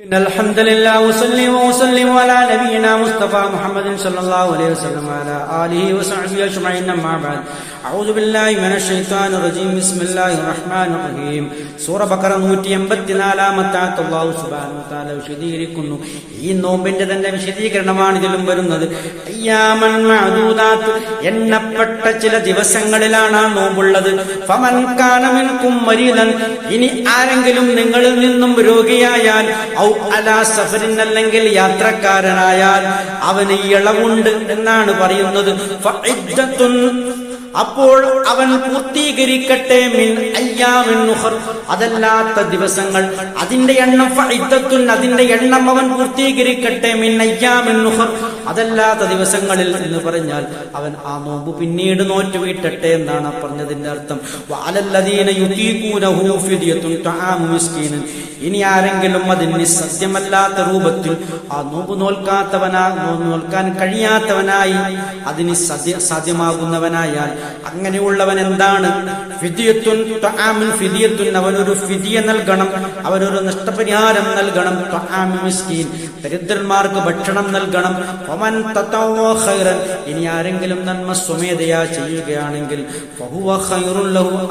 إن الحمد لله وسلم وسلم على نبينا مصطفى محمد صلى الله عليه وسلم وعلى آله وصحبه أجمعين أما بعد أعوذ بالله من الشيطان الرجيم بسم الله الرحمن الرحيم സൂറ ബക്കറ നൂറ്റി എൺപത്തിനാലാമത്താത്ത് അള്ളാഹു സുബ്ഹാനഹു വതആല വിശദീകരിക്കുന്നു ഈ നോമ്പിന്റെ തന്നെ വിശദീകരണമാണ് ഇതിലും വരുന്നത് അയ്യാമൻ മഅദൂദാത്ത് എണ്ണപ്പെട്ട ചില ദിവസങ്ങളിലാണ് ആ നോമ്പുള്ളത് ഫമൻ കാന മിൻകും മരീദൻ ഇനി ആരെങ്കിലും നിങ്ങളിൽ നിന്നും രോഗിയായാൽ ഔ അലാ സഫരിൻ അല്ലെങ്കിൽ യാത്രക്കാരനായാൽ അവന് ഇളവുണ്ട് എന്നാണ് പറയുന്നത്. അപ്പോൾ അവൻ പൂർത്തീകരിക്കട്ടെ മിൻ അതല്ലാത്ത ദിവസങ്ങൾ അതിന്റെ എണ്ണം അതിന്റെ എണ്ണം അവൻ പൂർത്തീകരിക്കട്ടെ മിൻ അതല്ലാത്ത ദിവസങ്ങളിൽ എന്ന് പറഞ്ഞാൽ അവൻ ആ നോമ്പ് പിന്നീട് നോറ്റു വീട്ടട്ടെ എന്നാണ് പറഞ്ഞതിന്റെ അർത്ഥം. ഇനി ആരെങ്കിലും അതിന് സത്യമല്ലാത്ത രൂപത്തിൽ ആ നോമ്പ് നോൽക്കാത്തവനാ നോൽക്കാൻ കഴിയാത്തവനായി അതിന് സദ്യ സാധ്യമാകുന്നവനായാൽ അങ്ങനെയുള്ളവൻ എന്താണ്? അവനൊരു ഫിദിയ നൽകണം അവനൊരു നഷ്ടപരിഹാരം നൽകണം. മിസ്കീൻ ദരിദ്രന്മാർക്ക് ഭക്ഷണം നൽകണം. ഇനി ആരെങ്കിലും നന്മ സ്വമേധയാ ചെയ്യുകയാണെങ്കിൽ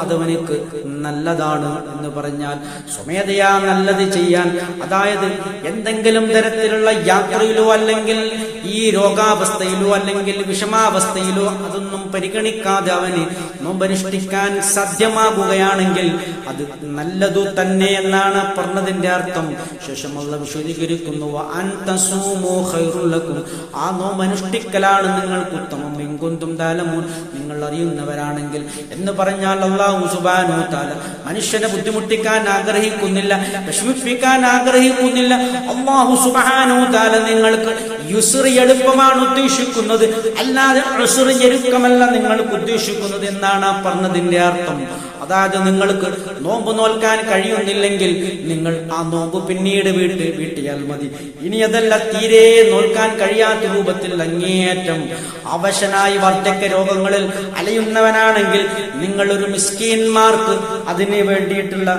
അതവനിക്ക് നല്ലതാണ് എന്ന് പറഞ്ഞാൽ സ്വമേധയാ നല്ലത് ചെയ്യാൻ. അതായത് എന്തെങ്കിലും തരത്തിലുള്ള യാത്രയിലോ അല്ലെങ്കിൽ ഈ രോഗാവസ്ഥയിലോ അല്ലെങ്കിൽ വിഷമാവസ്ഥയിലോ അതൊന്നും പരിഗണിക്കാതെ അവന് നോമ്പനുഷ്ഠിക്കാൻ സാധ്യമാകുകയാണെങ്കിൽ അത് നല്ലതു തന്നെ എന്നാണ് പറഞ്ഞതിന്റെ അർത്ഥം. ശേഷമുള്ള വിശദീകരിക്കുന്നു. ആ നോമ്പനുഷ്ഠിക്കലാണ് നിങ്ങൾക്ക് ഉത്തമം. എങ്കുന്തും താലമൂൻ നിങ്ങൾ അറിയുന്നവരാണെങ്കിൽ എന്ന് പറഞ്ഞാൽ അള്ളാഹു സുബാനു താല മനുഷ്യനെ ബുദ്ധിമുട്ടിക്കാൻ ആഗ്രഹിക്കുന്നില്ല വിഷമിപ്പിക്കാൻ ആഗ്രഹിക്കുന്നില്ല. അള്ളാഹു സുബാനു താല നിങ്ങൾക്ക് യുസുറി എളുപ്പമാണ് ഉദ്ദേശിക്കുന്നത്. അല്ലാതെ ഞെരുക്കമല്ല നിങ്ങൾക്ക് ഉദ്ദേശിക്കുന്നത് എന്നാണ് ആ പറഞ്ഞതിന്റെ അർത്ഥം. അതായത് നിങ്ങൾക്ക് നോമ്പ് നോൽക്കാൻ കഴിയുന്നില്ലെങ്കിൽ നിങ്ങൾ ആ നോമ്പ് പിന്നീട് വീട്ട് വീട്ടിയാൽ മതി. ഇനി അതല്ല തീരെ നോൽക്കാൻ കഴിയാത്ത രൂപത്തിൽ അങ്ങേയറ്റം അവശനായി വാർദ്ധക്യ രോഗങ്ങളിൽ അലയുന്നവനാണെങ്കിൽ നിങ്ങൾ ഒരു അതിന് വേണ്ടിയിട്ടുള്ള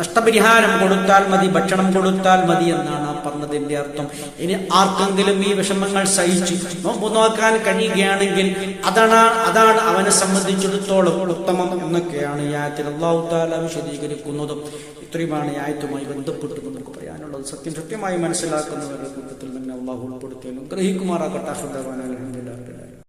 നഷ്ടപരിഹാരം കൊടുത്താൽ മതി ഭക്ഷണം കൊടുത്താൽ മതി എന്നാണ് പറഞ്ഞതിന്റെ അർത്ഥം. ഇനി ആർക്കെങ്കിലും ഈ വിഷമങ്ങൾ സഹിച്ച് നോമ്പ് നോക്കാൻ കഴിയുകയാണെങ്കിൽ അതാണ് അതാണ് അവനെ സംബന്ധിച്ചിടത്തോളം ഉത്തമം എന്നൊക്കെയാണ് ഈ ആയത്തിൽ അള്ളാഹു താല വിശദീകരിക്കുന്നതും. ഇത്രയുമാണ് ഈ ആയത്തുമായി ബന്ധപ്പെട്ട് നമുക്ക് പറയാനുള്ളത്. സത്യം സത്യമായി മനസ്സിലാക്കുന്നവരുടെ കൂട്ടത്തിൽ തന്നെ അള്ളാഹു ഉൾപ്പെടുത്തിയാലും ഗ്രഹിക്കുമാറാകട്ടെ അലഹമില്ല